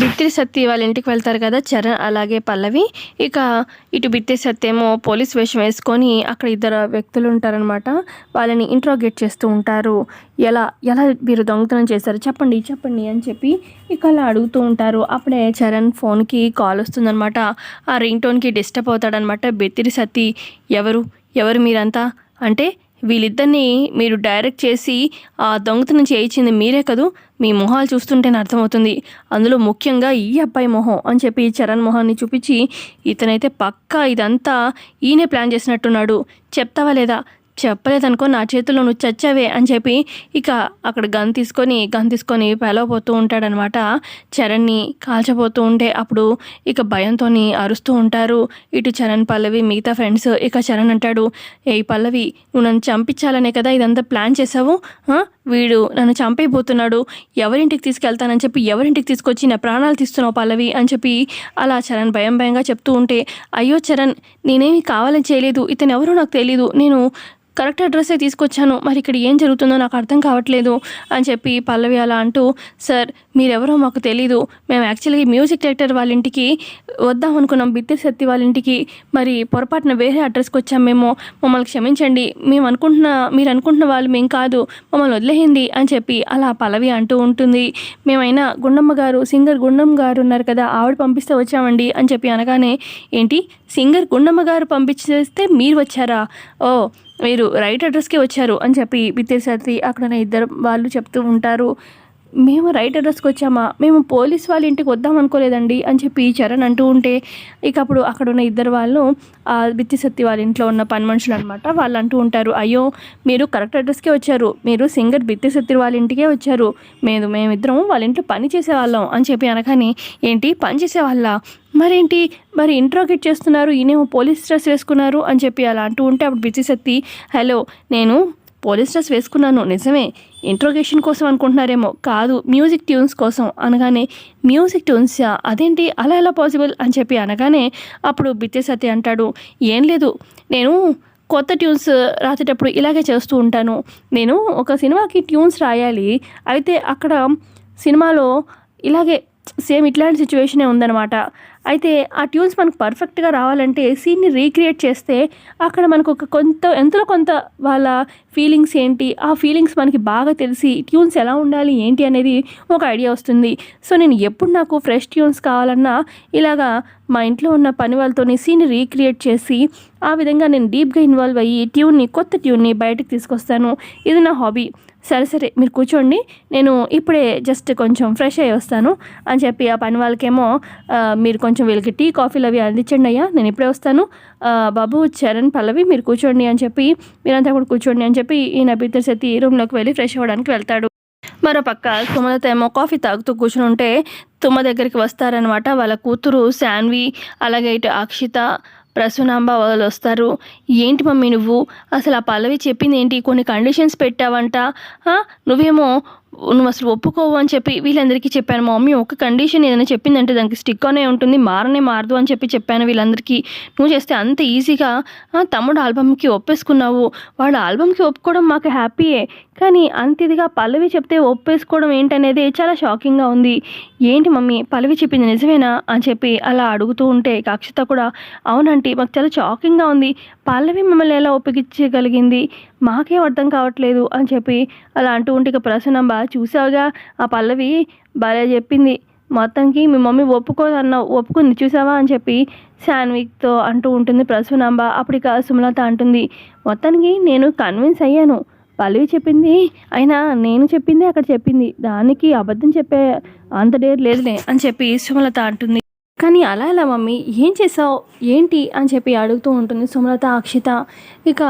బిత్తిరి సత్తి వాళ్ళ ఇంటికి వెళ్తారు కదా చరణ్ అలాగే పల్లవి. ఇక ఇటు బిత్తిరి సత్తి ఏమో పోలీస్ వేషం వేసుకొని అక్కడ ఇద్దరు వ్యక్తులు ఉంటారనమాట వాళ్ళని ఇంట్రోగేట్ చేస్తూ ఉంటారు. ఎలా ఎలా మీరు దొంగతనం చేశారు? చెప్పండి చెప్పండి అని చెప్పి ఇక అలా అడుగుతూ ఉంటారు. అప్పుడే చరణ్ ఫోన్కి కాల్ వస్తుందనమాట ఆ రింగ్ టోన్కి డిస్టర్బ్ అవుతాడనమాట బిత్తిరి సత్తి. ఎవరు ఎవరు మీరంతా? అంటే వీళ్ళిద్దరిని మీరు డైరెక్ట్ చేసి ఆ దొంగతనం చేయించింది మీరే కదూ? మీ మొహాలు చూస్తుంటేనే అర్థమవుతుంది. అందులో ముఖ్యంగా ఈ అబ్బాయి మొహం అని చెప్పి చరణ్ మొహాన్ని చూపించి ఇతనైతే పక్కా ఇదంతా ఈయనే ప్లాన్ చేసినట్టున్నాడు. చెప్తావా లేదా? చెప్పలేదనుకో నా చేతిలో నువ్వు చచ్చావే అని చెప్పి ఇక అక్కడ గన్ తీసుకొని గన్ తీసుకొని పేలవపోతూ ఉంటాడనమాట. చరణ్ని కాల్చబోతూ ఉంటే అప్పుడు ఇక భయంతో అరుస్తూ ఉంటారు. ఇటు చరణ్ పల్లవి మిగతా ఫ్రెండ్స్ ఇక చరణ్ అంటాడు ఏ పల్లవి నువ్వు నన్ను చంపించాలనే కదా ఇదంతా ప్లాన్ చేసావు వీడు నన్ను చంపైపోతున్నాడు ఎవరింటికి తీసుకెళ్తానని చెప్పి ఎవరింటికి తీసుకొచ్చి నా ప్రాణాలు తీస్తున్నావు పల్లవి? అని చెప్పి అలా చరణ్ భయం భయంగా చెప్తూ ఉంటే అయ్యో చరణ్ నేనేమి కావాలని చేయలేదు. ఇతను ఎవరో నాకు తెలియదు నేను కరెక్ట్ అడ్రస్సే తీసుకొచ్చాను. మరి ఇక్కడ ఏం జరుగుతుందో నాకు అర్థం కావట్లేదు అని చెప్పి పల్లవి అలా అంటూ సార్ మీరెవరో మాకు తెలీదు. మేము యాక్చువల్గా మ్యూజిక్ డైరెక్టర్ వాళ్ళ ఇంటికి వద్దాం అనుకున్నాం. బిత్తిరి సత్తి వాళ్ళ ఇంటికి మరి పొరపాటున వేరే అడ్రస్కి వచ్చాం మేము. మమ్మల్ని క్షమించండి. మేము అనుకుంటున్న మీరు అనుకుంటున్న వాళ్ళు మేము కాదు. మమ్మల్ని వదిలేయండి అని చెప్పి అలా పల్లవి అంటూ ఉంటుంది. మేమైనా గుండమ్మ గారు సింగర్ గుండమ్మ గారు ఉన్నారు కదా ఆవిడ పంపిస్తే వచ్చామండి అని చెప్పి అనగానే ఏంటి? సింగర్ గుండమ్మ గారు పంపించేస్తే మీరు వచ్చారా? ఓ మీరు రైట్ అడ్రస్కి వచ్చారు అని చెప్పి బిత్తేసరి అక్కడ ఇద్దరు వాళ్ళు చెప్తూ ఉంటారు. మేము రైట్ అడ్రస్కి వచ్చామా? మేము పోలీస్ వాళ్ళ ఇంటికి వద్దాం అనుకోలేదండి అని చెప్పి చరణ్ అంటూ ఉంటే ఇక అప్పుడు అక్కడ ఉన్న ఇద్దరు వాళ్ళు ఆ బిత్తి సత్తి వాళ్ళ ఇంట్లో ఉన్న పని మనుషులు అనమాట వాళ్ళు అంటూ ఉంటారు అయ్యో మీరు కరెక్ట్ అడ్రస్కే వచ్చారు మీరు సింగర్ బిత్తి సత్తి వాళ్ళ ఇంటికే వచ్చారు మేము మేమిద్దరం వాళ్ళ ఇంట్లో పని చేసేవాళ్ళం అని చెప్పి అనగానే ఏంటి పని చేసేవాళ్ళ? మరేంటి? మరి ఇంట్రోగేట్ చేస్తున్నారు ఈయనేమో పోలీస్ డ్రెస్ వేసుకున్నారు అని చెప్పి అలా అంటూ ఉంటే అప్పుడు బిత్తి సత్తి హలో నేను పోలీస్ డ్రెస్ వేసుకున్నాను నిజమే ఇంట్రోగేషన్ కోసం అనుకుంటున్నారేమో. కాదు మ్యూజిక్ ట్యూన్స్ కోసం అనగానే మ్యూజిక్ ట్యూన్స్ అదేంటి అలా ఎలా పాసిబుల్ అని చెప్పి అనగానే అప్పుడు బిత్యసతి అంటాడు ఏం లేదు నేను కొత్త ట్యూన్స్ రాసేటప్పుడు ఇలాగే చేస్తూ ఉంటాను. నేను ఒక సినిమాకి ట్యూన్స్ రాయాలి అయితే అక్కడ సినిమాలో ఇలాగే సేమ్ ఇట్లాంటి సిచ్యువేషనే ఉందన్నమాట. అయితే ఆ ట్యూన్స్ మనకు పర్ఫెక్ట్గా రావాలంటే సీన్ని రీక్రియేట్ చేస్తే అక్కడ మనకు ఒక కొంత ఎంతో కొంత వాళ్ళ ఫీలింగ్స్ ఏంటి ఆ ఫీలింగ్స్ మనకి బాగా తెలిసి ట్యూన్స్ ఎలా ఉండాలి ఏంటి అనేది ఒక ఐడియా వస్తుంది. సో నేను ఎప్పుడు నాకు ఫ్రెష్ ట్యూన్స్ కావాలన్నా ఇలాగా మా ఇంట్లో ఉన్న పని వాళ్ళతోని సీన్ రీక్రియేట్ చేసి ఆ విధంగా నేను డీప్గా ఇన్వాల్వ్ అయ్యి ట్యూన్ని కొత్త ట్యూన్ని బయటకు తీసుకొస్తాను. ఇది నా హాబీ. సరే సరే మీరు కూర్చోండి. నేను ఇప్పుడే జస్ట్ కొంచెం ఫ్రెష్ అయ్యి వస్తాను. అని చెప్పి ఆ పని వాళ్ళకేమో మీరు కొంచెం కొంచెం వీళ్ళకి టీ కాఫీలు అవి అందించండి అయ్యా. నేను ఇప్పుడే వస్తాను. బాబు చరణ్ పల్లవి మీరు కూర్చోండి అని చెప్పి మీరంతా కూడా కూర్చోండి అని చెప్పి ఈయన శక్తి ఈ రూమ్లోకి వెళ్ళి ఫ్రెష్ అవ్వడానికి వెళ్తాడు. మరో పక్క సుమలత ఏమో కాఫీ తాగుతూ కూర్చుని ఉంటే తుమ్మ దగ్గరికి వస్తారనమాట వాళ్ళ కూతురు శాన్వి అలాగే ఇటు అక్షిత ప్రసూనాంబ వాళ్ళు వస్తారు. ఏంటి మమ్మీ నువ్వు? అసలు ఆ పల్లవి చెప్పింది ఏంటి కొన్ని కండిషన్స్ పెట్టావంట. నువ్వేమో నువ్వు అసలు ఒప్పుకోవు అని చెప్పి వీళ్ళందరికీ చెప్పాను. మా మమ్మీ ఒక కండిషన్ ఏదైనా చెప్పిందంటే దానికి స్టిక్ అనే ఉంటుంది మారనే మారదు అని చెప్పి చెప్పాను వీళ్ళందరికీ. నువ్వు చేస్తే అంత ఈజీగా తమ్ముడు ఆల్బమ్కి ఒప్పేసుకున్నావు. వాడు ఆల్బమ్కి ఒప్పుకోవడం మాకు హ్యాపీయే. కానీ అంత ఇదిగా పల్లవి చెప్తే ఒప్పేసుకోవడం ఏంటనేది చాలా షాకింగ్గా ఉంది. ఏంటి మమ్మీ పల్లవి చెప్పింది నిజమేనా? అని చెప్పి అలా అడుగుతూ ఉంటే ఇక అక్షిత కూడా అవునంటే మాకు చాలా షాకింగ్గా ఉంది. పల్లవి మమ్మల్ని ఎలా ఒప్పించగలిగింది మాకేం అర్థం కావట్లేదు అని చెప్పి అలా అంటూ ఉంటే ఇక ప్రసన్నమ్మ చూసావుగా ఆ పల్లవి భలే చెప్పింది. మొత్తానికి మీ మమ్మీ ఒప్పుకోదన్నావు ఒప్పుకుంది చూసావా? అని చెప్పి శాన్విక్తో అంటూ ఉంటుంది ప్రసూనాంబ అప్పటిక సుమలత అంటుంది మొత్తానికి నేను కన్విన్స్ అయ్యాను. పల్లవి చెప్పింది అయినా నేను చెప్పింది అక్కడ చెప్పింది. దానికి అబద్ధం చెప్పే అంత డేర్ లేదులే అని చెప్పి సుమలత అంటుంది. కానీ అలా ఎలా మమ్మీ? ఏం చేసావు? ఏంటి? అని చెప్పి అడుగుతూ ఉంటుంది సుమలత అక్షిత. ఇక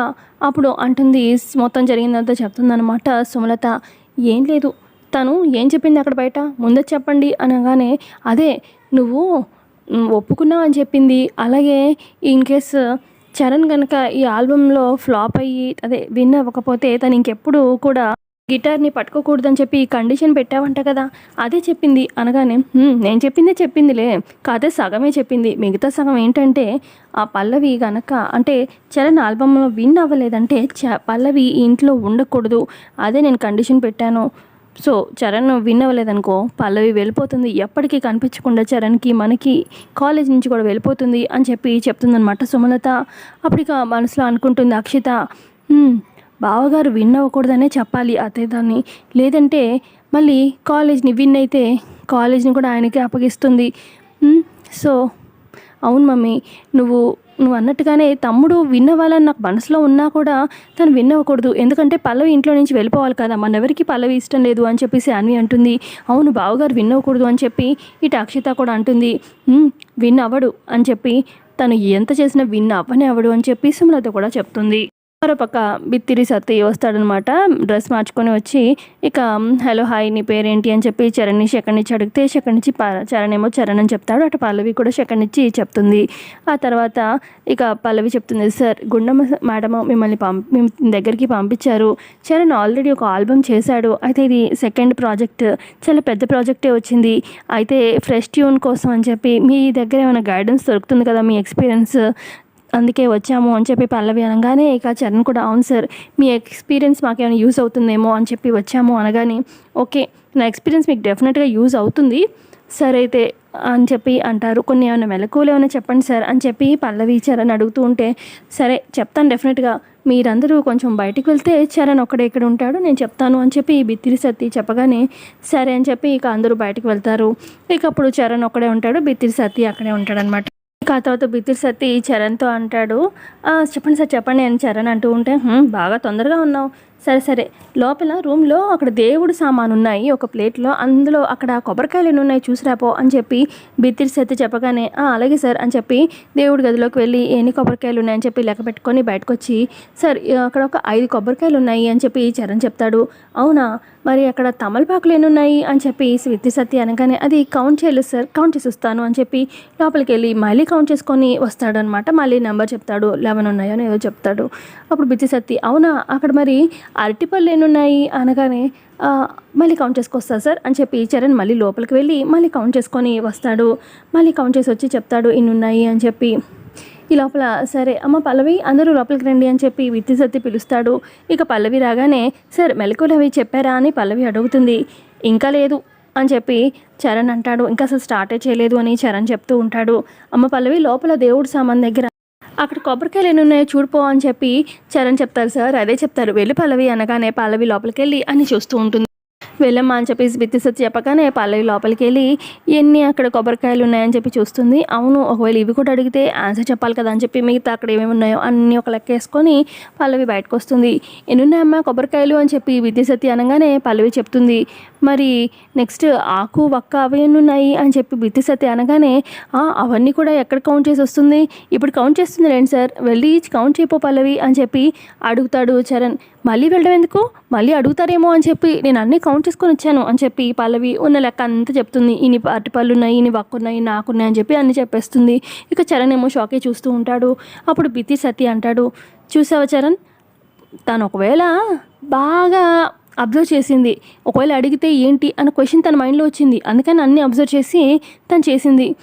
అప్పుడు అంటుంది మొత్తం జరిగిందంతా చెప్తుందనమాట సుమలత. ఏం లేదు. తను ఏం చెప్పింది అక్కడ బయట? ముందే చెప్పండి అనగానే అదే నువ్వు ఒప్పుకున్నావు అని చెప్పింది. అలాగే ఇన్ కేస్ చరణ్ కనుక ఈ ఆల్బంలో ఫ్లాప్ అయ్యి అదే విన్ అవ్వకపోతే తను ఇంకెప్పుడు కూడా గిటార్ని పట్టుకోకూడదని చెప్పి ఈ కండిషన్ పెట్టావంట కదా. అదే చెప్పింది అనగానే నేను చెప్పిందే చెప్పిందిలే. కాదే సగమే చెప్పింది. మిగతా సగం ఏంటంటే ఆ పల్లవి గనక అంటే చరణ్ ఆల్బంలో విన్ అవ్వలేదంటే చ పల్లవి ఇంట్లో ఉండకూడదు. అదే నేను కండిషన్ పెట్టాను. సో చరణ్ విన్ అవ్వలేదనుకో పల్లవి వెళ్ళిపోతుంది. ఎప్పటికీ కనిపించకుండా చరణ్కి మనకి కాలేజ్ నుంచి కూడా వెళ్ళిపోతుంది అని చెప్పి చెప్తుందనమాట సుమలత. అప్పటికి మనసులో అనుకుంటుంది అక్షిత బావగారు విన్ అవ్వకూడదనే చెప్పాలి అదే దాన్ని లేదంటే మళ్ళీ కాలేజ్ని విన్ అయితే కాలేజ్ని కూడా ఆయనకి అప్పగిస్తుంది. సో అవును మమ్మీ నువ్వు నువ్వు అన్నట్టుగానే తమ్ముడు విన్ అవ్వాలని నాకు మనసులో ఉన్నా కూడా తను విన్ అవ్వకూడదు. ఎందుకంటే పల్లవి ఇంట్లో నుంచి వెళ్ళిపోవాలి కదా మనెవరికి పల్లవి ఇష్టం లేదు అని చెప్పేసి అన్వి అంటుంది. అవును బావగారు విన్ అవ్వకూడదు అని చెప్పి ఇటు అక్షిత కూడా అంటుంది. విన్ అవ్వడు అని చెప్పి తను ఎంత చేసినా విన్ అవ్వనే అవ్వడు అని చెప్పి సుమలత కూడా చెప్తుంది. మరోపక్క బిత్తిరి సత్తి వస్తాడనమాట. డ్రెస్ మార్చుకొని వచ్చి ఇక హలో హాయ్ నీ పేరేంటి? అని చెప్పి చరణ్ నుంచి ఎక్కడి నుంచి అడిగితే ఎక్కడి నుంచి ప- చరణ్ ఏమో చరణ్ అని చెప్తాడు. అటు పల్లవి కూడా ఎక్కడి నుంచి చెప్తుంది. ఆ తర్వాత ఇక పల్లవి చెప్తుంది సార్ గుండమ్మ మేడమ్ మిమ్మల్ని పంపి మేము దగ్గరికి పంపించారు. చరణ్ ఆల్రెడీ ఒక ఆల్బమ్ చేశాడు. అయితే ఇది సెకండ్ ప్రాజెక్ట్. చాలా పెద్ద ప్రాజెక్టే వచ్చింది. అయితే ఫ్రెష్ ట్యూన్ కోసం అని చెప్పి మీ దగ్గర ఏమైనా గైడెన్స్ దొరుకుతుంది కదా మీ ఎక్స్పీరియన్స్? అందుకే వచ్చాము అని చెప్పి పల్లవి అనగానే ఇక చరణ్ కూడా అవును సార్ మీ ఎక్స్పీరియన్స్ మాకేమైనా యూజ్ అవుతుందేమో అని చెప్పి వచ్చాము అనగానే ఓకే నా ఎక్స్పీరియన్స్ మీకు డెఫినెట్గా యూజ్ అవుతుంది సరే అయితే అని చెప్పి అంటారు. కొన్ని ఏమైనా మెలకువలు ఏమైనా చెప్పండి సార్ అని చెప్పి పల్లవి చరణ్ అడుగుతూ ఉంటే సరే చెప్తాను డెఫినెట్గా మీరందరూ కొంచెం బయటికి వెళ్తే చరణ్ ఒక్కడే ఇక్కడ ఉంటాడు నేను చెప్తాను అని చెప్పి బిత్తిరి సత్తి చెప్పగానే సరే అని చెప్పి ఇక అందరూ బయటకు వెళ్తారు. ఇక అప్పుడు చరణ్ ఒక్కడే ఉంటాడు బిత్తిరి సత్తి అక్కడే ఉంటాడనమాట. ఆ తర్వాత బితిర్ సత్తి చరణ్తో అంటాడు చెప్పండి సార్ చెప్పండి అని చరణ్ అంటూ ఉంటే బాగా తొందరగా ఉన్నావు. సరే సరే. లోపల రూమ్లో అక్కడ దేవుడు సామాను ఉన్నాయి ఒక ప్లేట్లో అందులో అక్కడ కొబ్బరికాయలు ఎన్ని ఉన్నాయి. చూసిరాపో అని చెప్పి బిత్తిరి సెత్తి చెప్పగానే అలాగే సార్ అని చెప్పి దేవుడి గదిలోకి వెళ్ళి ఎన్ని కొబ్బరికాయలు ఉన్నాయని చెప్పి లెక్క పెట్టుకొని బయటకు వచ్చి సార్ అక్కడ ఒక ఐదు కొబ్బరికాయలు ఉన్నాయి అని చెప్పి చరణ్ చెప్తాడు. అవునా? మరి అక్కడ తమలపాకులు ఎన్ని ఉన్నాయి? అని చెప్పి విత్తి సత్తి అనగానే అది కౌంట్ చేయలేదు సార్ కౌంట్ చేసి వస్తాను అని చెప్పి లోపలికి వెళ్ళి మళ్ళీ కౌంట్ చేసుకొని వస్తాడనమాట. మళ్ళీ నెంబర్ చెప్తాడు లెవెన్ ఉన్నాయో ఏదో చెప్తాడు. అప్పుడు బిత్తి సత్తి అవునా? అక్కడ మరి అరటిపళ్ళు ఎన్ని ఉన్నాయి అనగానే మళ్ళీ కౌంట్ చేసుకొస్తా సార్ అని చెప్పి చరణ్ మళ్ళీ లోపలికి వెళ్ళి మళ్ళీ కౌంట్ చేసుకొని వస్తాడు. మళ్ళీ కౌంట్ చేసి వచ్చి చెప్తాడు ఇన్ని ఉన్నాయి అని చెప్పి. ఈ లోపల సరే అమ్మ పల్లవి అందరూ లోపలికి రండి అని చెప్పి విత్తి సత్తి పిలుస్తాడు. ఇక పల్లవి రాగానే సార్ మెలకులు అవి చెప్పారా అని పల్లవి అడుగుతుంది. ఇంకా లేదు అని చెప్పి చరణ్ అంటాడు. ఇంకా అసలు స్టార్టే చేయలేదు అని చరణ్ చెప్తూ ఉంటాడు. అమ్మ పల్లవి లోపల దేవుడు సామాన్ దగ్గర అక్కడ కొబ్బరికాయలు ఎన్ని ఉన్నాయో చూడిపో అని చెప్పి చరణ్ చెప్తారు సార్. అదే చెప్తారు. వెళ్ళి పల్లవి అనగానే పల్లవి లోపలికి వెళ్ళి అని చూస్తూ ఉంటుంది. వెళ్ళమ్మా అని చెప్పేసి బిత్తిసతి చెప్పగానే పల్లవి లోపలికి వెళ్ళి ఎన్ని అక్కడ కొబ్బరికాయలు ఉన్నాయని చెప్పి చూస్తుంది. అవును ఒకవేళ ఇవి కూడా అడిగితే ఆన్సర్ చెప్పాలి కదా అని చెప్పి మిగతా అక్కడ ఏమేమి ఉన్నాయో అన్నీ ఒక లెక్క వేసుకొని పల్లవి బయటకు వస్తుంది. ఎన్ని ఉన్నాయమ్మా కొబ్బరికాయలు? అని చెప్పి విద్య అనగానే పల్లవి చెప్తుంది. మరి నెక్స్ట్ ఆకు వక్క అవి ఎన్ని ఉన్నాయి అని చెప్పి బిత్తిసతి అనగానే అవన్నీ కూడా ఎక్కడ కౌంట్ చేసి వస్తుంది? ఇప్పుడు కౌంట్ చేస్తుంది రండి సార్. వెళ్ళి కౌంట్ చేయపో పల్లవి అని చెప్పి అడుగుతాడు చరణ్. మళ్ళీ వెళ్ళడం ఎందుకు? మళ్ళీ అడుగుతారేమో అని చెప్పి నేను అన్నీ కౌంట్ చేసుకొని వచ్చాను అని చెప్పి పల్లవి ఉన్న లెక్క అంతా చెప్తుంది. ఇన్ని అరటిపళ్ళు ఉన్నాయి ఇన్ని వక్కున్నాయి నాకున్నాయి అని చెప్పి అన్నీ చెప్పేస్తుంది. ఇక చరణ్ ఏమో షాకే చూస్తూ ఉంటాడు. అప్పుడు బితి సతి అంటాడు చూసావా చరణ్? తను ఒకవేళ బాగా అబ్జర్వ్ చేసింది. ఒకవేళ అడిగితే ఏంటి అన్న క్వశ్చన్ తన మైండ్లో వచ్చింది. అందుకని అన్నీ అబ్జర్వ్ చేసి తను చేసింది.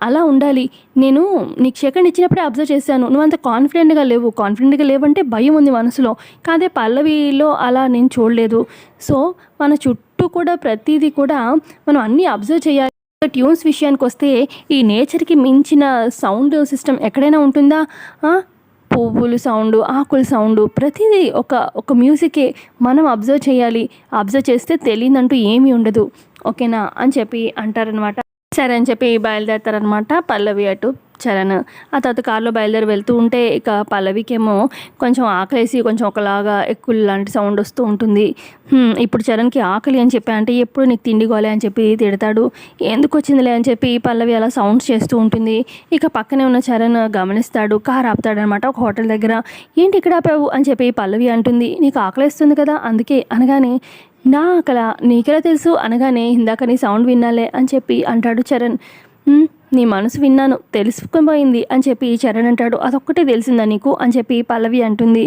అలా ఉండాలి. నేను నీకు సెకండ్ ఇచ్చినప్పుడే అబ్జర్వ్ చేశాను. నువ్వు అంత కాన్ఫిడెంట్గా లేవు. కాన్ఫిడెంట్గా లేవంటే భయం ఉంది మనసులో. కాదే పల్లవిలో అలా నేను చూడలేదు. సో మన చుట్టూ కూడా ప్రతిదీ కూడా మనం అన్నీ అబ్జర్వ్ చేయాలి. ట్యూన్స్ విషయానికి వస్తే ఈ నేచర్కి మించిన సౌండ్ సిస్టమ్ ఎక్కడైనా ఉంటుందా? పువ్వులు సౌండ్ ఆకుల సౌండ్ ప్రతిదీ ఒక ఒక మ్యూజికే మనం అబ్జర్వ్ చేయాలి. అబ్జర్వ్ చేస్తే తెలియదంటూ ఏమీ ఉండదు. ఓకేనా? అని చెప్పి అంటారనమాట సరే అని చెప్పి బయలుదేరతారనమాట పల్లవి అటు. చరణ్ ఆ తర్వాత కారులో బయలుదేరి వెళ్తూ ఉంటే ఇక పల్లవికేమో కొంచెం ఆకలేసి కొంచెం ఒకలాగా ఎక్కువ లాంటి సౌండ్ వస్తూ ఉంటుంది. ఇప్పుడు చరణ్కి ఆకలి అని చెప్పి అంటే ఎప్పుడు నీకు తిండి గోలే అని చెప్పి తిడతాడు. ఎందుకు వచ్చిందిలే అని చెప్పి పల్లవి అలా సౌండ్స్ చేస్తూ ఉంటుంది. ఇక పక్కనే ఉన్న చరణ్ గమనిస్తాడు కార్ ఆపుతాడనమాట ఒక హోటల్ దగ్గర. ఏంటి ఇక్కడ ఆపావు? అని చెప్పి పల్లవి అంటుంది. నీకు ఆకలిస్తుంది కదా అందుకే. అనగానే నా అక్కడ నీకెలా తెలుసు? అనగానే ఇందాక నీ సౌండ్ విన్నాలే అని చెప్పి అంటాడు చరణ్. నీ మనసు విన్నాను తెలుసుకుపోయింది అని చెప్పి చరణ్ అంటాడు. అదొక్కటే తెలిసిందా నీకు? అని చెప్పి పల్లవి అంటుంది.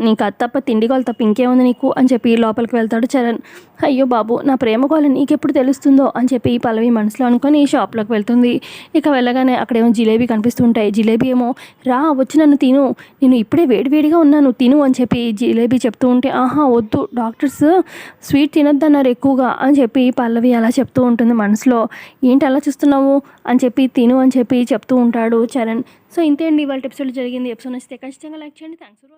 నీకు అది తప్ప తిండి గోల తప్ప ఇంకేముంది నీకు? అని చెప్పి లోపలికి వెళ్తాడు చరణ్. అయ్యో బాబు నా ప్రేమ గోల నీకెప్పుడు తెలుస్తుందో? అని చెప్పి పల్లవి మనసులో అనుకొని షాప్లోకి వెళ్తుంది. ఇక వెళ్ళగానే అక్కడేమో జిలేబీ కనిపిస్తుంటాయి. జిలేబీ ఏమో రా వచ్చి నన్ను తిను. నేను ఇప్పుడే వేడివేడిగా ఉన్నాను. తిను అని చెప్పి జిలేబీ చెప్తూ ఉంటే ఆహా వద్దు. డాక్టర్స్ స్వీట్ తినొద్దన్నారు ఎక్కువగా. అని చెప్పి పల్లవి అలా చెప్తూ ఉంటుంది మనసులో. ఏంటి అలా చూస్తున్నావు? అని చెప్పి తిను అని చెప్పి చెప్తూ ఉంటాడు చరణ్. సో ఇంతే అండి. ఇవాళ ఎపిసోడ్ జరిగింది. ఎపిసోడ్ నచ్చితే ఖచ్చితంగా లైక్ చేయండి. Thanks for